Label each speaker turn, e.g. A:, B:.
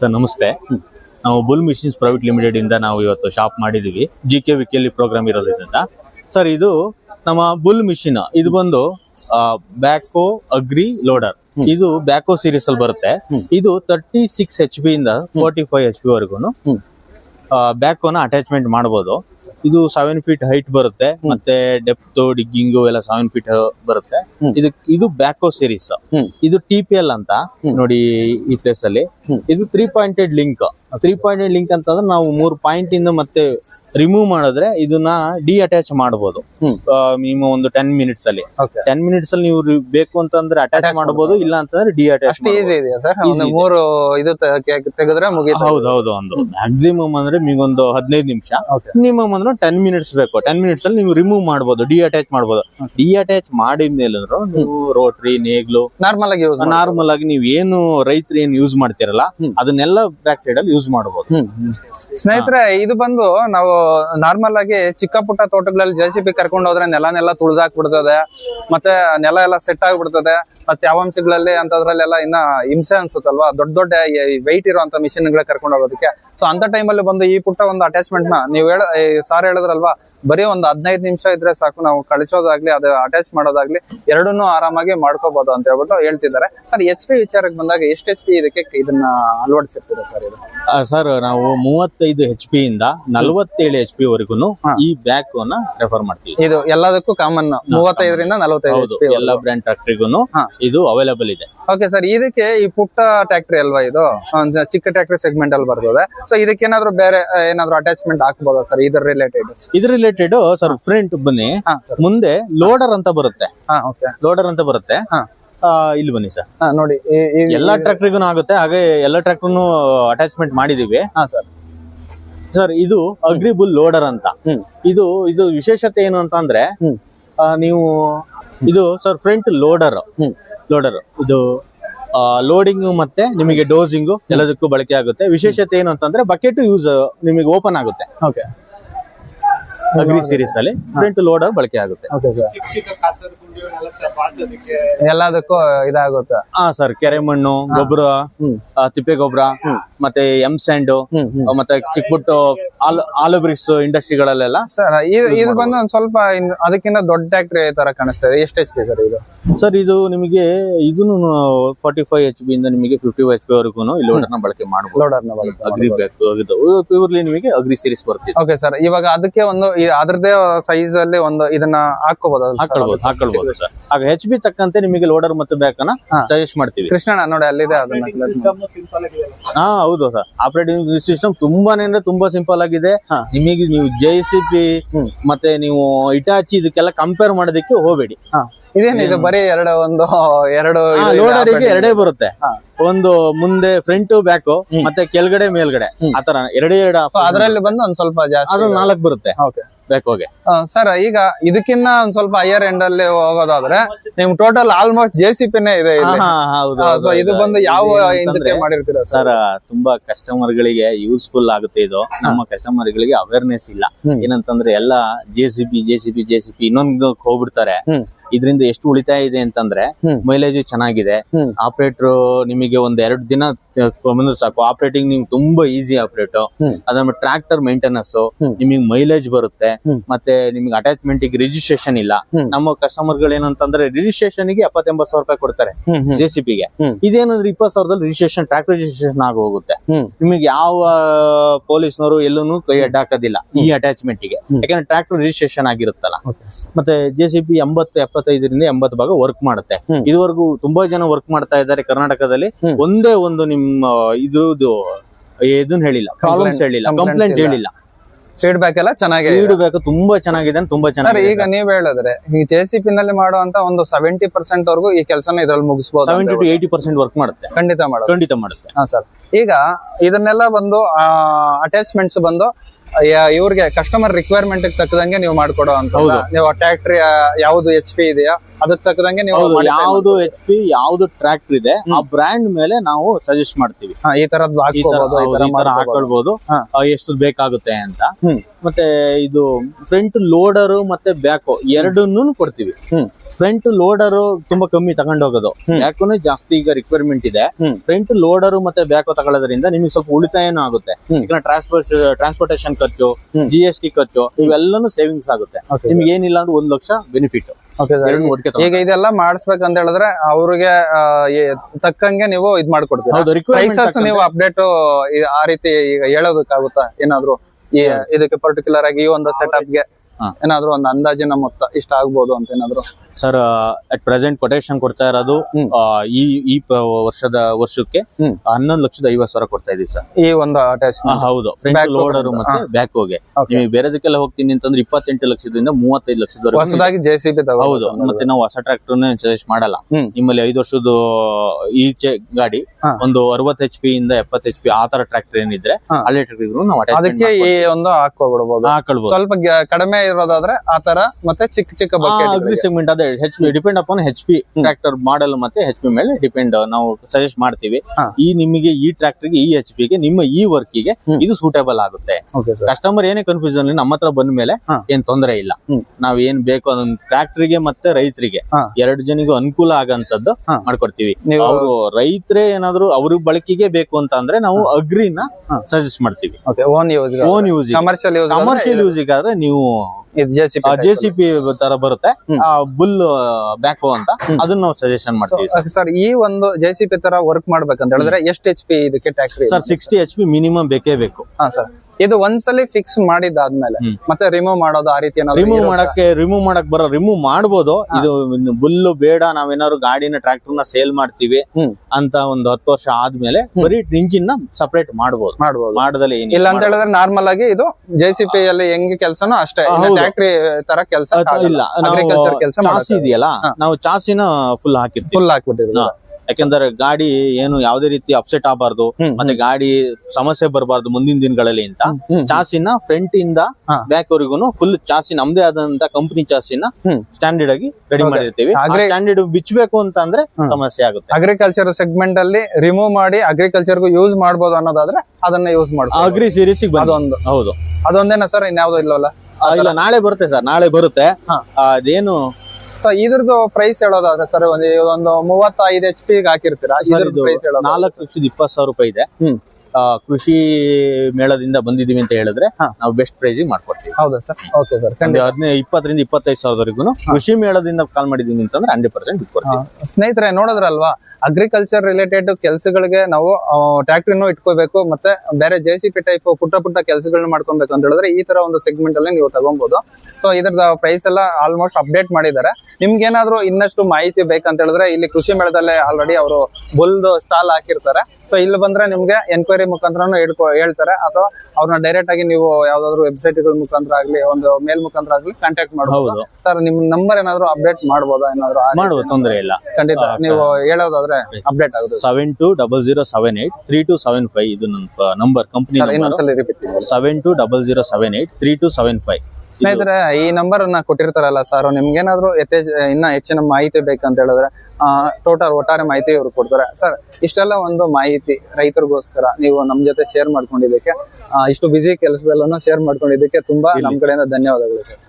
A: Sir ನಮಸ್ತೆ. ನಾವು bull machines private limited ಇಂದ ನಾವು ಇವತ್ತು ಶಾಪ್ ಮಾಡಿದೀವಿ. ಜಿ ಕೆ ವಿಕೆಲಿ ಪ್ರೋಗ್ರಾಮ್ ಇರೋದ್ರಿಂದ. ಸರ್ ಇದು ನಮ್ಮ ಬುಲ್ ಮಿಷಿನ್. ಇದು ಬಂದು ಬ್ಯಾಕೋ ಅಗ್ರಿ ಲೋಡರ್. ಇದು ಬ್ಯಾಕೋ ಸೀರೀಸ್ ಅಲ್ಲಿ ಬರುತ್ತೆ. ಇದು ತರ್ಟಿ ಸಿಕ್ಸ್ ಎಚ್ ಪಿ ಇಂದ ಫೋರ್ಟಿ ಫೈವ್ ಎಚ್ ಬಿ ವರೆಗೂ
B: ಹ್ಮ್.
A: ಬ್ಯಾಕೋನ ಅಟ್ಯಾಚ್ಮೆಂಟ್ ಮಾಡಬಹುದು ಇದು ಸೆವೆನ್ ಫೀಟ್ ಹೈಟ್ ಬರುತ್ತೆ. ಮತ್ತೆ ಡೆಪ್ತ್ ಡಿಗ್ಗಿಂಗ್ ಎಲ್ಲ ಸೆವೆನ್ ಫೀಟ್ ಬರುತ್ತೆ. ಇದು ಇದು ಬ್ಯಾಕೋ ಸೀರೀಸ್ ಇದು ಟಿ ಪಿ ಎಲ್ ಅಂತ. ನೋಡಿ ಈ ಪ್ಲೇಸ್ ಅಲ್ಲಿ. ಇದು three pointed link three point link ಅಂತಂದ್ರೆ ನಾವು ಮೂರು ಪಾಯಿಂಟ್ ಇಂದ ಮತ್ತೆ ರಿಮೂವ್ ಮಾಡಿದ್ರೆ ಇದನ್ನ ಡಿ ಅಟ್ಯಾಚ್ ಮಾಡಬಹುದು. ಮಿನಿಮಮ್ ಒಂದು ಟೆನ್ ಮಿನಿಟ್ಸ್ ಅಲ್ಲಿ. ಟೆನ್ ಮಿನಿಟ್ಸ್ ಅಲ್ಲಿ ನೀವು ಬೇಕು ಅಂತಂದ್ರೆ ಅಟ್ಯಾಚ್ ಮಾಡಬಹುದು ಇಲ್ಲ ಅಂತಂದ್ರೆ ಡಿ ಅಟ್ಯಾಚ್
B: ಈಸಿ ಸರ್? ಒಂದು ಮೂರು ಇದು ತೆಗೆದ್ರೆ
A: ಹೌದು ಹೌದು ಒಂದು ಮ್ಯಾಕ್ಸಿಮಮ್ ಅಂದ್ರೆ ನಿಮಗೊಂದು ಹದಿನೈದು ನಿಮಿಷ. ಮಿನಿಮಮ್ ಅಂದ್ರೆ ಟೆನ್ ಮಿನಿಟ್ಸ್ ಬೇಕು. ಟೆನ್ ಮಿನಿಟ್ಸ್ ಅಲ್ಲಿ ನೀವು ರಿಮೂವ್ ಮಾಡಬಹುದು ಡಿ ಅಟ್ಯಾಚ್ ಮಾಡಬಹುದು ಡಿ ಅಟ್ಯಾಚ್ ಮಾಡಿದ ಮೇಲೆ ನೀವು ರೋಟ್ರಿ ನೇಗ್ಲು
B: ನಾರ್ಮಲ್ ಆಗಿ ಯೂಸ್
A: ನಾರ್ಮಲ್ ಆಗಿ ನೀವು ಏನು ರೈತರು ಏನು ಯೂಸ್ ಮಾಡ್ತಿರಲ್ಲ ಅದನ್ನೆಲ್ಲ ಬ್ಯಾಕ್ ಸೈಡ್ ಅಲ್ಲಿ ಯೂಸ್ ಮಾಡಬಹುದು
B: ಸ್ನೇಹಿತರೆ ಇದು ಬಂದು ನಾವು ನಾರ್ಮಲ್ ಆಗಿ ಚಿಕ್ಕ ಪುಟ್ಟ ತೋಟಗಳಲ್ಲಿ ಜೆ ಸಿ ಪಿ ಕರ್ಕೊಂಡು ಹೋದ್ರೆ ನೆಲನೆಲ್ಲ ತುಳಿದಾಕ್ಬಿಡ್ತದೆ ಮತ್ತೆ ನೆಲ ಎಲ್ಲ ಸೆಟ್ ಆಗ್ಬಿಡ್ತದೆ ಮತ್ತೆ ಯಾವಂಶಗಳಲ್ಲಿ ಅಂತದ್ರಲ್ಲೆಲ್ಲ ಇನ್ನ ಹಿಂಸೆ ಅನ್ಸುತ್ತಲ್ವಾ? ದೊಡ್ಡ ದೊಡ್ಡ ವೆಯ್ಟ್ ಇರುವಂತ ಮಿಷಿನ್ಗಳ ಕರ್ಕೊಂಡು ಹೋಗೋದಕ್ಕೆ. ಸೊ ಅಂತ ಟೈಮಲ್ಲಿ ಬಂದು ಈ ಪುಟ್ಟ ಒಂದು ಅಟ್ಯಾಚ್ಮೆಂಟ್ನ ನೀವು ಹೇಳ ಸಾರ್ ಹೇಳಿದ್ರಲ್ವಾ ಬರೀ ಒಂದು ಹದಿನೈದು ನಿಮಿಷ ಇದ್ರೆ ಸಾಕು ನಾವು ಕಳಿಸೋದಾಗ್ಲಿ ಅದು ಅಟ್ಯಾಚ್ ಮಾಡೋದಾಗ್ಲಿ ಎರಡನ್ನೂ ಆರಾಮಾಗಿ ಮಾಡ್ಕೋಬಹುದು ಅಂತ ಹೇಳ್ಬಿಟ್ಟು ಹೇಳ್ತಿದ್ದಾರೆ. ಸರ್ ಎಚ್ ಪಿ ವಿಚಾರಕ್ಕೆ ಬಂದಾಗ ಎಷ್ಟು ಎಚ್ ಪಿ ಇದಕ್ಕೆ ಇದನ್ನ ಅಳವಡಿಸಿರ್ತೀರಾ ಸರ್ ಇದು?
A: ಸರ್ ನಾವು ಮೂವತ್ತೈದು ಎಚ್ ಪಿ ಇಂದ ನಲವತ್ತೇಳು ಎಚ್ ಪಿ ವರೆಗೂ ಈ ಬ್ಯಾಕ್ ಅನ್ನ ರೆಫರ್ ಮಾಡ್ತೀವಿ.
B: ಇದು ಎಲ್ಲದಕ್ಕೂ ಕಾಮನ್ ಮೂವತ್ತೈದರಿಂದ ನಲವತ್ತೈದು
A: ಎಲ್ಲ ಬ್ರ್ಯಾಂಡ್ ಟ್ರಾಕ್ಟ್ರಿಗೂ. ಇದು ಅವೈಲೇಬಲ್ ಇದೆ.
B: ಓಕೆ ಸರ್ ಇದಕ್ಕೆ ಈ ಪುಟ್ಟ ಟ್ಯಾಕ್ಟ್ರಿ ಅಲ್ವಾ ಇದು? ಚಿಕ್ಕ ಟ್ಯಾಕ್ಟ್ರಿ ಸೆಗ್ಮೆಂಟ್ ಅಲ್ಲಿ ಬರ್ತದೆ ಸೊ ಇದಕ್ಕೆ ಏನಾದ್ರು ಬೇರೆ ಏನಾದ್ರು ಅಟ್ಯಾಚ್ಮೆಂಟ್ ಹಾಕಬಹುದಾ ಸರ್ ಇದ್ರ ರಿಲೇಟೆಡ್
A: ಇದ್ರ ರಿಲೇಟೆಡ್ ಸರ್ ಫ್ರಂಟ್ ಬನ್ನಿ.
B: ಹಾ ಸರ್
A: ಮುಂದೆ ಲೋಡರ್ ಅಂತ ಬರುತ್ತೆ.
B: ಹಾ ಓಕೆ
A: ಲೋಡರ್ ಅಂತ ಬರುತ್ತೆ. ಇಲ್ಲಿ ಬನ್ನಿ ಸರ್
B: ನೋಡಿ
A: ಎಲ್ಲಾ ಟ್ರ್ಯಾಕ್ಟ್ರಿಗೂ ಆಗುತ್ತೆ. ಹಾಗೆ ಎಲ್ಲ ಟ್ರ್ಯಾಕ್ಟರ್ನು ಅಟ್ಯಾಚ್ಮೆಂಟ್ ಮಾಡಿದೀವಿ.
B: ಹಾ ಸರ್
A: ಸರ್ ಇದು ಅಗ್ರಿಬುಲ್ ಲೋಡರ್ ಅಂತ. ಇದು ಇದು ವಿಶೇಷತೆ ಏನು ಅಂತ ಅಂದ್ರೆ ನೀವು ಇದು ಸರ್ ಫ್ರಂಟ್ ಲೋಡರ್. ಲೋಡರ್ ಇದು ಲೋಡಿಂಗ್ ಮತ್ತೆ ನಿಮಗೆ ಡೋಸಿಂಗು ಎಲ್ಲದಕ್ಕೂ ಬಳಕೆ ಆಗುತ್ತೆ. ವಿಶೇಷತೆ ಏನು ಅಂತಂದ್ರೆ ಬಕೆಟ್ ಯೂಸ್ ನಿಮಗೆ ಓಪನ್ ಆಗುತ್ತೆ.
B: ಓಕೆ
A: ಅಗ್ರಿ ಸೀರೀಸ್ ಅಲ್ಲಿ ಫ್ರಂಟ್ ಲೋಡರ್ ಬಳಕೆ ಆಗುತ್ತೆ.
B: ಎಲ್ಲದಕ್ಕೂ ಇದಾಗುತ್ತೆ.
A: ಹಾ ಸರ್ ಕೆರೆ ಮಣ್ಣು ಗೊಬ್ಬರ
B: ಹ್ಮ್
A: ತಿಪ್ಪೆ ಗೊಬ್ಬರ ಮತ್ತೆ ಎಂ ಸ್ಯಾಂಡ್ ಮತ್ತೆ ಚಿಕ್ಕ ಪುಟ್ಟು ಆಲುಬ್ರಿಕ್ಸ್ ಇಂಡಸ್ಟ್ರಿಗಳಲ್ಲೆಲ್ಲ
B: ಸರ್ ಇದು ಬಂದು ಒಂದ್ ಸ್ವಲ್ಪ ಅದಕ್ಕಿಂತ ದೊಡ್ಡ ಟ್ಯಾಕ್ಟ್ರಿ ತರ ಕಾಣಿಸ್ತದೆ ಎಷ್ಟು ಎಚ್ ಪಿ ಸರ್ ಇದು?
A: ಸರ್ ಇದು ನಿಮಗೆ ಇದನ್ನು ಫಾರ್ಟಿ ಫೈವ್ ಎಚ್ ಬಿ ಇಂದ ನಿಮಗೆ ಫಿಫ್ಟಿ ಎಚ್ ಪಿ ವರೆಗೂ ಲೋಡರ್ನ ಬಳಕೆ ಮಾಡಬಹುದು
B: ಲೋಡರ್ನ
A: ಅಗ್ರಿ ಬ್ಯಾಕ್ ಪ್ಯೂರ್ಲಿ ನಿಮಗೆ ಅಗ್ರಿ ಸೀರೀಸ್ ಬರ್ತಿದೆ.
B: ಓಕೆ ಸರ್ ಇವಾಗ ಅದಕ್ಕೆ ಒಂದು ಅದರದೇ ಸೈಜ್ ಅಲ್ಲಿ ಒಂದು ಇದನ್ನ ಹಾಕೋಬಹುದು
A: ಹಾಕೊಳ್ಬಹುದು ಹಾಕೊಳ್ಬಹುದು ಸರ್ ಆಗ ಎಚ್ ಬಿ ತಕ್ಕಂತೆ ನಿಮಗೆ ಲೋಡರ್ ಮತ್ತು ಬ್ಯಾಕ್ ಅನ್ನ ಸಜೆಸ್ಟ್ ಮಾಡ್ತೀವಿ.
B: ಕೃಷ್ಣಣ್ಣ ನೋಡಿ ಅಲ್ಲಿದೆ ಅದನ್ನ.
A: ಹಾ ಹೌದು ಸರ್ ಆಪರೇಟಿಂಗ್ ಸಿಸ್ಟಮ್ ತುಂಬಾನೇ ಅಂದ್ರೆ ತುಂಬಾ ಸಿಂಪಲ್ ಆಗಿದೆ. ನಿಮಗೆ ನೀವು ಜೆ ಸಿ ಪಿ ಮತ್ತೆ ನೀವು ಇಟಾಚಿ ಇದಕ್ಕೆಲ್ಲ ಕಂಪೇರ್ ಮಾಡೋದಕ್ಕೆ ಹೋಗ್ಬೇಡಿ.
B: ಇದೇನಿದೆ ಇದು ಬರೀ ಎರಡು ಒಂದು ಎರಡು ಲೋಡರಿಗೆ.
A: ಎರಡೇ ಬರುತ್ತೆ. ಒಂದು ಮುಂದೆ ಫ್ರಂಟ್ ಬ್ಯಾಕ್ ಮತ್ತೆ ಕೆಳಗಡೆ ಮೇಲ್ಗಡೆ. ಆತರ ಎರಡೇ ಎರಡು
B: ಅದರಲ್ಲಿ ಬಂದು ಒಂದ್ ಸ್ವಲ್ಪ ಜಾಸ್ತಿ
A: ನಾಲ್ಕು ಬರುತ್ತೆ. ಹೋಗಿ
B: ಸರ್ ಈಗ ಇದಕ್ಕಿನ್ನ ಒಂದ್ ಸ್ವಲ್ಪ ಹೈಯರ್ ಎಂಡ್ ಅಲ್ಲಿ ಹೋಗೋದಾದ್ರೆ ನಿಮ್ ಟೋಟಲ್ ಆಲ್ಮೋಸ್ಟ್ ಜೆ ಸಿ ಪಿನೇ ಇದೆ
A: ಹೌದು
B: ಇದು ಬಂದು ಯಾವ
A: ಮಾಡಿರ್ತೀರ
B: ಮಾಡಿರ್ತೀರಾ ಸರ್
A: ತುಂಬಾ ಕಸ್ಟಮರ್ ಗಳಿಗೆ ಯೂಸ್ಫುಲ್ ಆಗುತ್ತೆ ಇದು. ನಮ್ಮ ಕಸ್ಟಮರ್ ಗಳಿಗೆ ಅವೇರ್ನೆಸ್ ಇಲ್ಲ. ಏನಂತಂದ್ರೆ ಎಲ್ಲ J C P J C B J C P ಇನ್ನೊಂದು ಹೋಗ್ಬಿಡ್ತಾರೆ. ಇದರಿಂದ ಎಷ್ಟು ಉಳಿತಾಯ ಇದೆ ಅಂತಂದ್ರೆ. ಮೈಲೇಜ್ ಚೆನ್ನಾಗಿದೆ. ಆಪರೇಟರ್ ನಿಮಗೆ ಒಂದ್ ಎರಡು ದಿನ ಬಂದ್ರೆ ಸಾಕು. ಆಪರೇಟಿಂಗ್ ನಿಮ್ಗೆ ತುಂಬಾ ಈಸಿ ಆಪರೇಟ್. ಅದಾದ್ಮೇಲೆ ಟ್ರಾಕ್ಟರ್ ಮೇಂಟೆನೆನ್ಸ್. ನಿಮಗೆ ಮೈಲೇಜ್ ಬರುತ್ತೆ. ಮತ್ತೆ ನಿಮ್ಗೆ ಅಟ್ಯಾಚ್ಮೆಂಟ್ಗೆ ರಿಜಿಸ್ಟ್ರೇಷನ್ ಇಲ್ಲ. ನಮ್ಮ ಕಸ್ಟಮರ್ಗಳು ಏನಂತಂದ್ರೆ ರಿಜಿಸ್ಟ್ರೇಷನ್ಗೆ ಎಪ್ಪತ್ತೆಂಬತ್ತು ಸಾವಿರ ರೂಪಾಯಿ ಕೊಡ್ತಾರೆ
B: ಹ್ಮ್ ಹ್ಮ್.
A: ಜೆ ಸಿ ಗೆ. ಇದೇನಂದ್ರೆ ಇಪ್ಪತ್ತು ಸಾವಿರದಲ್ಲಿ ರಿಜಿಸ್ಟ್ರೇಷನ್ ಟ್ರಾಕ್ಟರ್ ರಿಜಿಸ್ಟ್ರೇಷನ್ ಆಗಿ ಹೋಗುತ್ತೆ ನಿಮಗೆ ಯಾವ ಪೊಲೀಸ್ನವರು ಎಲ್ಲೂ ಕೈ ಅಡ್ಡಾಕೋದಿಲ್ಲ ಈ
B: ಅಟ್ಯಾಚ್ಮೆಂಟ್ಗೆ.
A: ಯಾಕಂದ್ರೆ ಟ್ರಾಕ್ಟರ್ ರಿಜಿಸ್ಟ್ರೇಷನ್ ಆಗಿರುತ್ತಲ್ಲ. ಮತ್ತೆ ಜೆಸಿಪಿ ಸಿ ಎಂಬತ್ತು ಎಪ್ಪತ್ತೈದರಿಂದ ಎಂಬತ್ತು ಭಾಗ ವರ್ಕ್ ಮಾಡುತ್ತೆ. ಇದುವರೆಗೂ ತುಂಬಾ ಜನ ವರ್ಕ್ ಮಾಡ್ತಾ ಇದ್ದಾರೆ ಕರ್ನಾಟಕದಲ್ಲಿ. ಒಂದೇ ಒಂದು ನಿಮ್ಮ ಇದ್ರದ್ದು ಇದನ್ನ ಹೇಳಿಲ್ಲ ಪ್ರಾಬ್ಲಮ್ಸ್ ಹೇಳಿಲ್ಲ ಕಂಪ್ಲೇಂಟ್. ಹೇಳಿಲ್ಲ.
B: ಫೀಡ್ಬ್ಯಾಕ್ ಎಲ್ಲ ಚೆನ್ನಾಗಿದೆ.
A: ಫೀಡ್ಬ್ಯಾಕ್ ತುಂಬಾ ಚೆನ್ನಾಗಿದೆ ತುಂಬಾ
B: ಸರ್
A: ಚೆನ್ನಾಗಿದೆ
B: ಈಗ ನೀವ್ ಹೇಳಿದ್ರೆ ಈ ಜೆ ಸಿ ಪಿ ನಲ್ಲಿ ಮಾಡುವಂತ ಒಂದು ಸೆವೆಂಟಿ ಪರ್ಸೆಂಟ್ ವರೆಗೂ ಈ ಕೆಲಸನ ಇದ್ರಲ್ಲಿ ಮುಗಿಸಬಹುದು
A: seventy to eighty percent work ಮಾಡುತ್ತೆ.
B: ಖಂಡಿತ ಮಾಡೋದು
A: ಖಂಡಿತ ಮಾಡುತ್ತೆ.
B: ಹಾ ಸರ್ ಈಗ ಇದನ್ನೆಲ್ಲ ಬಂದು ಅಟ್ಯಾಚ್ಮೆಂಟ್ಸ್ ಬಂದು ಇವ್ರಿಗೆ ಕಸ್ಟಮರ್ ರಿಕ್ವೈರ್ಮೆಂಟ್ ತಕ್ಕದಂಗೆ ನೀವು ಮಾಡ್ಕೊಡೋ ಅಂತ. ನೀವು ಟ್ಯಾಕ್ಟ್ರಿ ಯಾವ್ದು ಎಚ್ ಪಿ ಇದೆಯಾ? ಅದಕ್ಕೆ ತಕ್ಕದಂಗೆ ನೀವು modify
A: ಯಾವ್ದು ಎಚ್ ಪಿ ಯಾವ್ದು ಟ್ರ್ಯಾಕ್ಟರ್ ಇದೆ ಆ ಬ್ರ್ಯಾಂಡ್ ಮೇಲೆ ನಾವು ಸಜೆಸ್ಟ್ ಮಾಡ್ತೀವಿ
B: ಹಾ, ಈ ತರದ್
A: ಈ ತರ
B: ಈ
A: ಹೌದು,
B: ತರ
A: ಈ ತರ
B: ಮಾಡ್ಕೋಬಹುದು.
A: ಹಾಕೊಳ್ಬಹುದು
B: ಹಾ.
A: ಆ, ಎಷ್ಟು ಬೇಕಾಗುತ್ತೆ ಅಂತ
B: ಹ್ಮ್.
A: ಮತ್ತೆ ಇದು ಫ್ರಂಟ್ ಲೋಡರ್ ಮತ್ತೆ ಬ್ಯಾಕ್ ಎರಡನ್ನೂ ಕೊಡ್ತೀವಿ
B: ಹ್ಮ್.
A: ಫ್ರಂಟ್ ಲೋಡರ್ ತುಂಬಾ ಕಮ್ಮಿ ತಗೊಂಡ್ ಹೋಗೋದು
B: ಹ್ಮ್.
A: ಜಾಸ್ತಿ ಈಗ ರಿಕ್ವೈರ್ಮೆಂಟ್ ಇದೆ
B: ಹ್ಮ್.
A: ಫ್ರಂಟ್ ಲೋಡರ್ ಮತ್ತೆ ಬ್ಯಾಕ್ ತಗೊಳ್ಳೋದ್ರಿಂದ ನಿಮಗೆ ಸ್ವಲ್ಪ ಉಳಿತಾಯನೂ ಆಗುತ್ತೆ
B: ಹ್ಮ್.
A: ಟ್ರಾನ್ಸ್ಪೋರ್ಟ್ ಟ್ರಾನ್ಸ್ಪೋರ್ಟೇಶನ್ ಖರ್ಚು
B: ಹ್ಮ್.
A: ಜಿ ಎಸ್ ಟಿ ಖರ್ಚು ಇವೆಲ್ಲನೂ ಸೇವಿಂಗ್ಸ್ ಆಗುತ್ತೆ
B: Okay.
A: ನಿಮ್ಗೆ ಏನಿಲ್ಲ ಅಂದ್ರೆ ಒಂದ್ ಲಕ್ಷ ಬೆನಿಫಿಟ್
B: ಈಗ ಇದೆಲ್ಲ ಮಾಡಿಸ್ಬೇಕಂತ ಹೇಳಿದ್ರೆ ಅವ್ರಿಗೆ ತಕ್ಕಂಗೆ ನೀವು ಇದ್
A: ಮಾಡ್ಕೊಡ್ತೀವಿ
B: ಪ್ರೈಸಸ್ ನೀವು ಅಪ್ಡೇಟ್ ಆ ರೀತಿ ಈಗ ಹೇಳೋದಕ್ಕಾಗುತ್ತಾ? ಏನಾದ್ರು ಈ ಇದಕ್ಕೆ ಪರ್ಟಿಕ್ಯುಲರ್ ಆಗಿ ಈ ಒಂದು ಸೆಟಪ್ಗೆ?
A: ಹಾ.
B: ಏನಾದ್ರು ಒಂದು ಅಂದಾಜಿನ ಮೊತ್ತ ಇಷ್ಟ ಆಗ್ಬೋದು ಅಂತ ಏನಾದ್ರು?
A: ಸರ್ ಅಟ್ ಪ್ರೆಸೆಂಟ್ ಕೊಟೇಶನ್ ಕೊಡ್ತಾ ಇರೋದು ಆ, ಈ ಈ ಪ- ವರ್ಷದ ವರ್ಷಕ್ಕೆ
B: ಹ್ಮ್.
A: ಹನ್ನೊಂದು ಲಕ್ಷದ ಐವತ್ತು ಸಾವಿರ ಕೊಡ್ತಾ ಇದೀವಿ ಸರ್
B: ಈ ಒಂದು ಅಟ್ಯಾಚ್
A: ಹೌದು.
B: Back
A: ಲೋಡರ್
B: ಹೋಗೋದು.
A: ಮತ್ತೆ ಬ್ಯಾಕ್ ಹೋಗಿ.
B: Okay.
A: ನೀವು ಬೇರೆದಕ್ಕೆಲ್ಲ ಹೋಗ್ತೀನಿ ಅಂತಂದ್ರೆ ಇಪ್ಪತ್ತೆಂಟು ಲಕ್ಷದಿಂದ ಮೂವತ್ತೈದು ಲಕ್ಷದವರೆಗೂ
B: ಹೊಸದಾಗಿ ಜೆ ಸಿ ಬಿ
A: ಹೌದು. ಮತ್ತೆ ನಾವು ಹೊಸ ಟ್ರಾಕ್ಟರ್ ಸಜೆಸ್ಟ್ ಮಾಡಲ್ಲ.
B: ಹ್ಮ್.
A: ನಿಮ್ಮಲ್ಲಿ ಐದು ವರ್ಷದ ಈಚೆ ಗಾಡಿ
B: ಹಾ.
A: ಒಂದು ಅರವತ್ ಎಚ್ ಪಿ ಇಂದ ಎಪ್ಪತ್ ಎಚ್ ಪಿ ಆ ತರ ಟ್ರಾಕ್ಟರ್ ಏನಿದ್ರೆ
B: ಹಾ.
A: ಹಳೆ ಟ್ರಾಕ್ಟರ್ ನಾವು
B: ಅದಕ್ಕೆ ಈ ಒಂದು ಹಾಕೋಬಿಡ್ಬೋದು
A: ಹಾಕೊಳ್ಬಹುದು
B: ಸ್ವಲ್ಪ ಗ- ಕಡಿಮೆ ಇರೋದಾದ್ರೆ ಆ ತರ ಮತ್ತೆ ಚಿಕ್ಕ ಚಿಕ್ಕ
A: ಅಗ್ರಿ
B: ಸಿಮೆಂಟ್
A: ಸೆಗ್ಮೆಂಟ್ ಅದೇ H P depend upon H P. Tractor model ಮತ್ತೆ ಹೆಚ್ ಪಿ ಮೇಲೆ ಡಿಪೆಂಡ್ ನಾವು ಸಜೆಸ್ಟ್ ಮಾಡ್ತೀವಿ. ಈ ನಿಮಗೆ ಈ ಟ್ರಾಕ್ಟರ್ಗೆ ಈ ಹೆಚ್ ಪಿ ಗೆ ನಿಮ್ಮ ಈ
B: ವರ್ಕ್ಗೆ
A: ಇದು ಸೂಟೇಬಲ್ ಆಗುತ್ತೆ. ಕಸ್ಟಮರ್ ಏನೇ ಕನ್ಫ್ಯೂಷನ್ ನಮ್ಮ ಹತ್ರ ಬಂದ ಮೇಲೆ. ಏನ್ ತೊಂದರೆ ಇಲ್ಲ. ನಾವ್ ಏನ್ ಬೇಕು ಅದೊಂದು ಟ್ರಾಕ್ಟರ್ಗೆ ಮತ್ತೆ ರೈತರಿಗೆ. ಎರಡು ಜನಿಗೂ ಅನುಕೂಲ ಆಗಂತದ್ದು. ಮಾಡ್ಕೊಡ್ತೀವಿ. ಅವರು ರೈತರೇ ಏನಾದ್ರು ಅವ್ರ ಬಳಕೆಗೆ ಬೇಕು ಅಂತ ಅಂದ್ರೆ ನಾವು ಅಗ್ರಿನ ಸಜೆಸ್ಟ್ ಮಾಡ್ತೀವಿ.
B: Own use
A: own use
B: commercial use
A: commercial use ಆದ್ರೆ ನೀವು
B: J C
A: J C P ತರ ಬರುತ್ತೆ. ಬುಲ್ ಬ್ಯಾಕ್ ಅಂತ ಅದನ್ನ ನಾವು ಸಜೆಷನ್ ಮಾಡ್ತೀವಿ
B: ಸರ್. ಈ ಒಂದು ಜೆ ಸಿ ಪಿ ತರ ವರ್ಕ್ ಮಾಡ್ಬೇಕಂತ ಹೇಳಿದ್ರೆ ಎಷ್ಟು ಎಚ್ ಪಿ ಇದಕ್ಕೆ ಟ್ಯಾಕ್ಟ್ರಿ
A: sir sixty H P minimum ಬೇಕೇ ಬೇಕು.
B: ಹಾ ಸರ್. ಇದು ಒಂದ್ಸಲಿ ಫಿಕ್ಸ್ ಮಾಡಿದಾದ್ಮೇಲೆ. ಮತ್ತೆ ರಿಮೂವ್ ಮಾಡೋದು ಆ ರೀತಿ
A: ರಿಮೂವ್ ಮಾಡಕ್ಕೆ ರಿಮೂವ್ ಮಾಡಕ್ ಬರೋ ರಿಮೂವ್ ಮಾಡ್ಬೋದು. ಇದು ಬುಲ್ಲು ಬೇಡ ನಾವೇನಾದ್ರು ಗಾಡಿನ ಟ್ರಾಕ್ಟರ್ನ ಸೇಲ್ ಮಾಡ್ತೀವಿ ಅಂತ ಒಂದು ಹತ್ತು ವರ್ಷ ಆದ್ಮೇಲೆ ಬರೀ ಇಂಜಿನ್ನ ಸಪರೇಟ್ ಮಾಡಬಹುದು
B: ಮಾಡ್ಬೋದು.
A: ಮಾಡದಲ್ಲಿ
B: ಇಲ್ಲ ಅಂತ ಹೇಳಿದ್ರೆ ನಾರ್ಮಲ್ ಆಗಿ ಇದು ಜೆ ಸಿ ಪಿ ಅಲ್ಲಿ ಹೆಂಗ್ ಕೆಲಸನೂ ಅಷ್ಟೇ. ಫ್ಯಾಕ್ಟ್ರಿ ತರ ಕೆಲಸ
A: ಇಲ್ಲ.
B: ಅಗ್ರಿಕಲ್ಚರ್ ಕೆಲಸ
A: ಚಾಸಿ ಇದೆಯಲ್ಲ. ನಾವು ಚಾಸಿನ ಫುಲ್ ಹಾಕಿರ್ತೀವಿ.
B: ಫುಲ್ ಹಾಕ್ಬಿಟ್ಟಿದ್ರು
A: ಹಾ. ಯಾಕಂದ್ರೆ ಗಾಡಿ ಏನು ಯಾವುದೇ ರೀತಿ ಅಪ್ಸೆಟ್ ಆಗಬಾರ್ದು ಮತ್ತೆ ಗಾಡಿ ಸಮಸ್ಯೆ ಬರಬಾರ್ದು ಮುಂದಿನ ದಿನಗಳಲ್ಲಿ ಅಂತ. ಚಾಸಿನ ಫ್ರಂಟ್ ಇಂದ ಬ್ಯಾಕ್ ವರೆಗೂ ಫುಲ್ ಚಾಸಿ ನಮ್ದೇ ಆದಂತ ಕಂಪನಿ ಚಾಸಿನ ಸ್ಟ್ಯಾಂಡರ್ಡ್ ಆಗಿ ರೆಡಿ ಮಾಡಿರ್ತೀವಿ. ಸ್ಟ್ಯಾಂಡರ್ಡ್ ಬಿಚ್ಚಬೇಕು ಅಂತ ಅಂದ್ರೆ ಸಮಸ್ಯೆ ಆಗುತ್ತೆ.
B: ಅಗ್ರಿಕಲ್ಚರ್ ಸೆಗ್ಮೆಂಟ್ ಅಲ್ಲಿ ರಿಮೂವ್ ಮಾಡಿ ಅಗ್ರಿಕಲ್ಚರ್ ಯೂಸ್ ಮಾಡಬಹುದು ಅನ್ನೋದಾದ್ರೆ ಅದನ್ನ ಯೂಸ್ ಮಾಡ್ಬೋದು.
A: ಅಗ್ರಿ ಸೀರೀಸ್
B: ಅದೊಂದು.
A: ಹೌದು.
B: ಅದೊಂದೇನಾ ಸರ್? ಇನ್ಯಾವುದೋ ಇಲ್ಲವಲ್ಲ?
A: ಇಲ್ಲ ನಾಳೆ ಬರುತ್ತೆ ಸರ್. ನಾಳೆ ಬರುತ್ತೆ. ಅದೇನು
B: ಸೊ ಇದ್ರದ್ದು ಪ್ರೈಸ್ ಹೇಳೋದಾದ್ರೆ ಸರ್ ಒಂದು ಒಂದು ಮೂವತ್ತೈದು ಎಚ್ ಪಿ ಹಾಕಿರ್ತೀರಾ?
A: ಸರ್
B: ಇದ್ರದ್ದು ಪ್ರೈಸ್ ಹೇಳೋದು
A: ನಾಲ್ಕು ಲಕ್ಷದ ಇಪ್ಪತ್ತು ಸಾವಿರ ರೂಪಾಯಿ ಇದೆ. ಕೃಷಿ ಮೇಳದಿಂದ ಬಂದಿದೀವಿ ಅಂತ ಹೇಳಿದ್ರೆ ನಾವು ಬೆಸ್ಟ್ ಪ್ರೈಸ್ ಮಾಡ್ಕೊಡ್ತೀವಿ.
B: ಹೌದಾ ಸರ್ ಓಕೆ ಸರ್
A: ಹದಿನೈದು ಇಪ್ಪತ್ತರಿಂದ ಇಪ್ಪತ್ತೈದು ಸಾವಿರದವರೆಗೂ ಕೃಷಿ ಮೇಳದಿಂದ ಕಾಲ್ ಮಾಡಿದೀವಿ ಅಂತಂದ್ರೆ ಹಂಡ್ರೆಡ್ ಪರ್ಸೆಂಟ್ ಬಿಟ್ಕೊಡ್ತೀವಿ
B: ಸ್ನೇಹಿತರೆ ನೋಡಿದ್ರಲ್ವಾ? ಅಗ್ರಿಕಲ್ಚರ್ ರಿಲೇಟೆಡ್ ಕೆಲಸಗಳಿಗೆ ನಾವು ಟ್ಯಾಕ್ಟ್ರಿನೂ ಇಟ್ಕೋಬೇಕು ಮತ್ತೆ ಬೇರೆ ಜೆ ಸಿ ಪಿ ಟೈಪ್ ಪುಟ್ಟ ಪುಟ್ಟ ಕೆಲಸಗಳನ್ನ ಮಾಡ್ಕೊಬೇಕು ಅಂತ ಹೇಳಿದ್ರೆ ಈ ತರ ಒಂದು ಸೆಗ್ಮೆಂಟ್ ಅಲ್ಲಿ ನೀವು ತಗೊಬಹುದು ಸೊ ಇದ್ರದ ಪ್ರೈಸ್ ಎಲ್ಲ ಆಲ್ಮೋಸ್ಟ್ ಅಪ್ಡೇಟ್ ಮಾಡಿದ್ದಾರೆ. ನಿಮ್ಗೆ ಏನಾದ್ರು ಇನ್ನಷ್ಟು ಮಾಹಿತಿ ಬೇಕಂತ ಹೇಳಿದ್ರೆ ಇಲ್ಲಿ ಕೃಷಿ ಮೇಳದಲ್ಲೇ ಆಲ್ರೆಡಿ ಅವರು ಬುಲ್ದು ಸ್ಟಾಲ್ ಹಾಕಿರ್ತಾರೆ. ಸೊ ಇಲ್ಲಿ ಬಂದ್ರೆ ನಿಮ್ಗೆ ಎನ್ಕ್ವೈರಿ ಮುಖಾಂತರ ಹೇಳ್ಕೊ ಹೇಳ್ತಾರೆ. ಅಥವಾ ಅವ್ರನ್ನ ಡೈರೆಕ್ಟ್ ಆಗಿ ನೀವು ಯಾವ್ದಾದ್ರು ವೆಬ್ಸೈಟ್ಗಳ ಮುಖಾಂತರ ಆಗ್ಲಿ ಒಂದು ಮೇಲ್ ಮುಖಾಂತರ ಆಗ್ಲಿ ಕಾಂಟ್ಯಾಕ್ಟ್ ಮಾಡಬಹುದು ಸರ್ ನಿಮ್ ನಂಬರ್ ಏನಾದ್ರು ಅಪ್ಡೇಟ್ ಮಾಡಬಹುದಾ ಏನಾದ್ರು
A: ಮಾಡುವ ತೊಂದರೆ ಇಲ್ಲ.
B: ಖಂಡಿತ. ನೀವು ಹೇಳೋದಾದ್ರೆ ಅಪ್ಡೇಟ್ ಆಗುತ್ತೆ.
A: Seven two double zero seven eight three two seven five ಇದು ನನ್ನ ನಂಬರ್ ಕಂಪ್ನಿ
B: ಇನ್ನೊಂದ್ಸಲ repeat
A: seven two double zero seven eight three two seven five
B: ಸ್ನೇಹಿತರೆ ಈ ನಂಬರ್ ಅನ್ನ ಕೊಟ್ಟಿರ್ತಾರಲ್ಲ ಸರ್ ನಿಮ್ಗೇನಾದ್ರು ಯಥೇಜ್ ಇನ್ನ ಹೆಚ್ಚಿನ ಮಾಹಿತಿ ಬೇಕಂತ ಹೇಳಿದ್ರೆ ಟೋಟಲ್ ಒಟ್ಟಾರೆ ಮಾಹಿತಿ ಇವ್ರು ಕೊಡ್ತಾರೆ. ಸರ್ ಇಷ್ಟೆಲ್ಲ ಒಂದು ಮಾಹಿತಿ ರೈತರಿಗೋಸ್ಕರ ನೀವು ನಮ್ ಜೊತೆ ಶೇರ್ ಮಾಡ್ಕೊಂಡಿದ್ದಕ್ಕೆ ಇಷ್ಟು ಬಿಸಿ ಕೆಲಸದಲ್ಲೂ ಶೇರ್ ಮಾಡ್ಕೊಂಡಿದ್ದಕ್ಕೆ ತುಂಬಾ ನಮ್ ಕಡೆಯಿಂದ ಧನ್ಯವಾದಗಳು ಸರ್